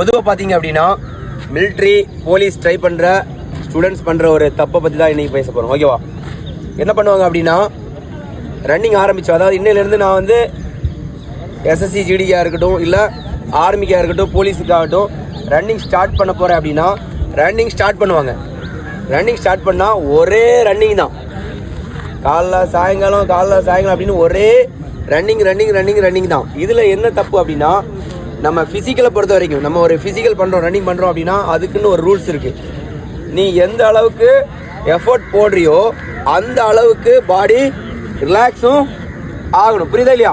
பொதுவாக பார்த்தீங்க அப்படின்னா மிலிட்ரி போலீஸ் ட்ரை பண்ணுற ஸ்டூடெண்ட்ஸ் பண்ணுற ஒரு தப்பை பற்றி தான் இன்றைக்கி பேச போகிறோம் ஓகேவா என்ன பண்ணுவாங்க அப்படின்னா ரன்னிங் ஆரம்பித்தோம் அதாவது இன்னிலேருந்து நான் வந்து எஸ்எஸ்சி ஜிடிக்காக இருக்கட்டும் இல்லை ஆர்மிக்காக இருக்கட்டும் போலீஸுக்காகட்டும் ரன்னிங் ஸ்டார்ட் பண்ண போகிறேன் அப்படின்னா ரன்னிங் ஸ்டார்ட் பண்ணுவாங்க. ரன்னிங் ஸ்டார்ட் பண்ணால் ஒரே ரன்னிங் தான். காலைல சாயங்காலம் காலைல சாயங்காலம் அப்படின்னு ஒரே ரன்னிங் ரன்னிங் ரன்னிங் ரன்னிங் தான். இதில் என்ன தப்பு அப்படின்னா நம்ம ஃபிசிக்கலை பொறுத்த வரைக்கும் நம்ம ஒரு ஃபிசிக்கல் பண்ணுறோம் ரன்னிங் பண்ணுறோம் அப்படின்னா அதுக்குன்னு ஒரு ரூல்ஸ் இருக்குது நீ எந்த அளவுக்கு எஃபோர்ட் போடுறியோ அந்த அளவுக்கு பாடி ரிலாக்ஸும் ஆகணும். புரியுதா இல்லையா?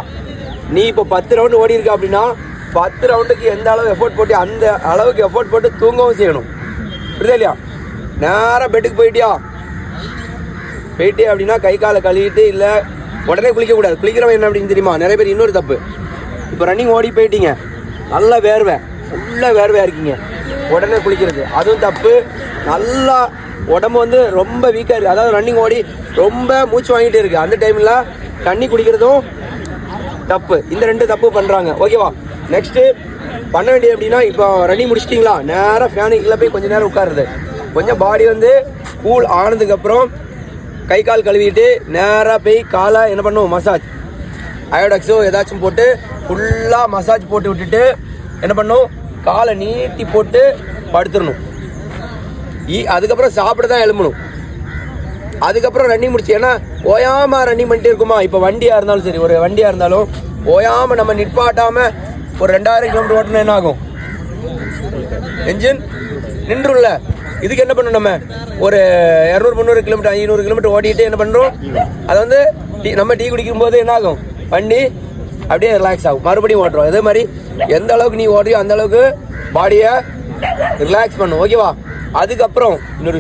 நீ இப்போ பத்து ரவுண்டு ஓடி இருக்க அப்படின்னா பத்து ரவுண்டுக்கு எந்த அளவு எஃபோர்ட் போட்டு அந்த அளவுக்கு எஃபோர்ட் போட்டு தூங்கவும் செய்யணும். புரியுதா இல்லையா? நேராக பெட்டுக்கு போயிட்டியா? போயிட்டே அப்படின்னா கை காலை கழுவிட்டு இல்லை உடனே குளிக்கக்கூடாது. குளிக்கிறவன் என்ன அப்படின்னு தெரியுமா? நிறைய பேர் இன்னொரு தப்பு. இப்போ ரன்னிங் ஓடி போயிட்டீங்க. நல்லா வேர்வை. ஃபுல்லாக வேர்வையாக இருக்கீங்க. உடனே குளிக்கிறது. அதுவும் தப்பு. நல்லா உடம்பு வந்து ரொம்ப வீக்காக இருக்குது அதாவது ரன்னிங் ஓடி ரொம்ப மூச்சு வாங்கிட்டே இருக்குது அந்த டைமில் தண்ணி குடிக்கிறதும் தப்பு. இந்த ரெண்டு தப்பு பண்ணுறாங்க ஓகேவா நெக்ஸ்ட்டு பண்ண வேண்டியது எப்படின்னா இப்போ ரன்னிங் முடிச்சிட்டிங்களா? நேராக ஃபேனுக்குள்ளே போய் கொஞ்சம் நேரம் உட்காருது கொஞ்சம் பாடி வந்து கூல் ஆனதுக்கப்புறம் கை கால் கழுவிட்டு நேராக போய் காலை என்ன பண்ணுவோம்? மசாஜ் அயோடாக்ஸோ ஏதாச்சும் போட்டு ஃபுல்லாக மசாஜ் போட்டு விட்டுட்டு என்ன பண்ணும்? காலை நீட்டி போட்டு படுத்துடணும். ஈ அதுக்கப்புறம் சாப்பிட தான் எழும்பணும். அதுக்கப்புறம் ரன்னிங் முடிச்சு ஏன்னா ஓயாமல் ரன்னிங் பண்ணிட்டே இருக்குமா? இப்போ வண்டியாக இருந்தாலும் சரி ஒரு வண்டியாக இருந்தாலும் ஓயாமல் நம்ம நிற்பாட்டாமல் ஒரு ரெண்டாயிரம் கிலோமீட்டர் ஓட்டணும் என்ன ஆகும்? என்ஜின் நின்றுல்ல இதுக்கு என்ன பண்ணணும் நம்ம? ஒரு இரநூறு முந்நூறு கிலோமீட்டர் ஐநூறு கிலோமீட்டர் ஓடிட்டு என்ன பண்ணுறோம் அதை வந்து டீ நம்ம டீ குடிக்கும் போது என்ன ஆகும்? பண்ணி அப்படியே ரிலாக்ஸ் ஆகும். மறுபடியும் ஓட்டுறோம். அதே மாதிரி எந்த அளவுக்கு நீ ஓடுறியோ அந்த அளவுக்கு பாடியை ரிலாக்ஸ் பண்ணும். ஓகேவா அதுக்கப்புறம் இன்னொரு